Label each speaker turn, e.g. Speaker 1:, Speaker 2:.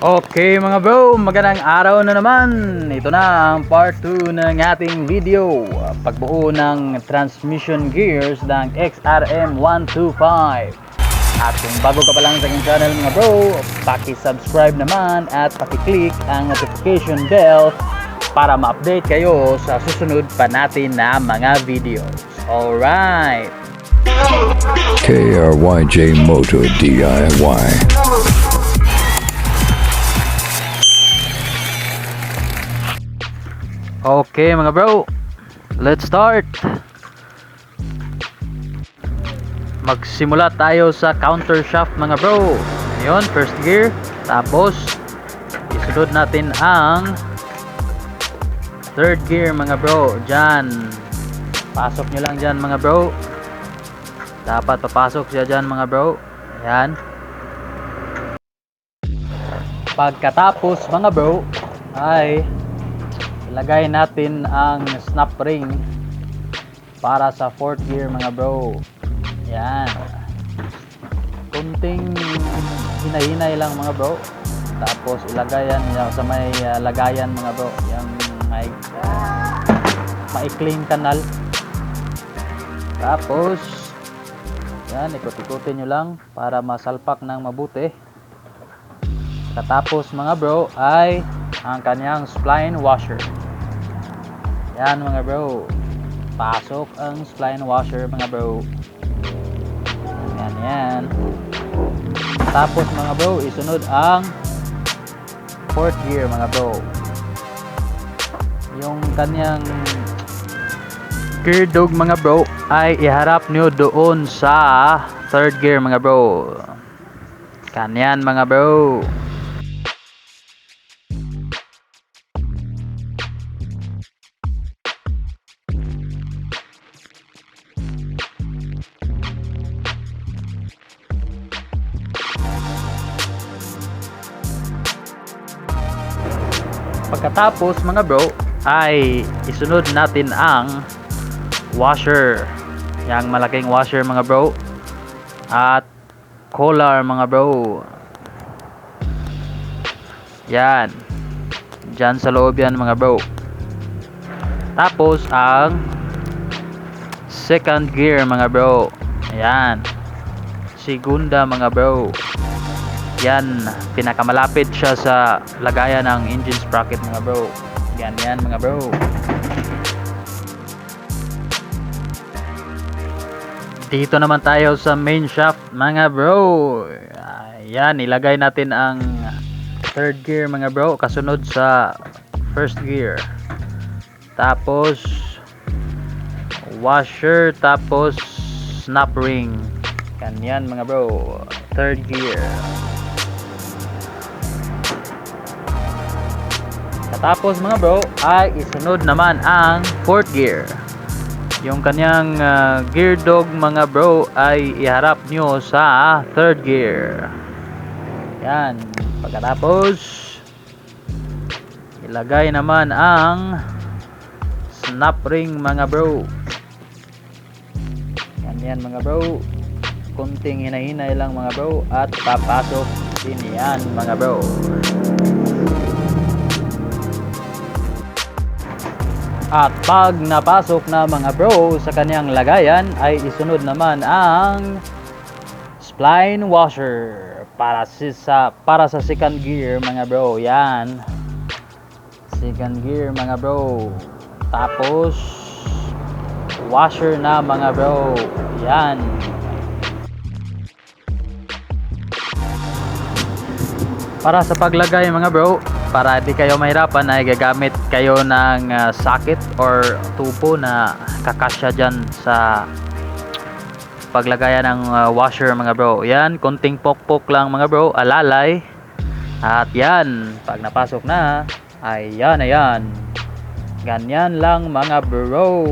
Speaker 1: Okay mga bro, magandang araw na naman. Ito na ang part 2 ng ating video. Pagbuo ng transmission gears ng XRM 125. At kung bago ka pa lang sa aking channel mga bro, paki-subscribe naman at paki-click ang notification bell para ma-update kayo sa susunod pa natin na mga videos. Alright!
Speaker 2: KRYJ Moto DIY.
Speaker 1: Okay mga bro, let's start. Magsimula tayo sa counter shaft mga bro. Ngayon, first gear. Tapos, isunod natin ang third gear mga bro. Diyan. Pasok nyo lang dyan mga bro. Dapat papasok siya dyan mga bro. Ayan. Pagkatapos mga bro, ay ilagay natin ang snap ring para sa fourth gear mga bro. Yan. Kunting hinay-hinay lang mga bro. Tapos ilagay yan sa may uh, lagayan mga bro. Yung may uh, maikling kanal. Tapos yan ikot-ikutin nyo lang para masalpak ng mabuti. Katapos mga bro ay ang kanyang spline washer yan mga bro. Pasok ang spline washer mga bro. Yan yan tapos mga bro isunod ang fourth gear mga bro. Yung kanyang gear dog mga bro ay iharap nyo doon sa third gear mga bro. Kanyan mga bro Pagkatapos mga bro ay isunod natin ang washer. Yang malaking washer mga bro. At collar mga bro. Yan. Diyan sa loob yan mga bro. Tapos ang second gear mga bro. Ayan. Segunda mga bro. Yan, pinakamalapit siya sa lagayan ng engine sprocket mga bro. Yan yan mga bro. Dito naman tayo sa main shaft mga bro. Yan, ilagay natin ang third gear mga bro kasunod sa first gear. Tapos washer tapos snap ring. Ganyan mga bro. Third gear. Tapos mga bro ay isunod naman ang fourth gear. Yung kanyang uh, gear dog mga bro ay iharap nyo sa third gear. Yan. Pagkatapos ilagay naman ang snap ring mga bro. Yan yan mga bro. Kunting hinahinay lang mga bro at papasok din yan mga bro. At pag napasok na mga bro sa kanyang lagayan ay isunod naman ang spline washer para sa para sa second gear mga bro. Yan. Second gear mga bro. Tapos washer na mga bro. Yan. Para sa paglagay mga bro, para di kayo mahirapan ay gagamit kayo ng uh, socket or tubo na kakasya dyan sa paglagayan ng uh, washer mga bro. Yan, konting pokpok lang mga bro. Alalay. At yan, pag napasok na ay yan, ayan. Ganyan lang mga bro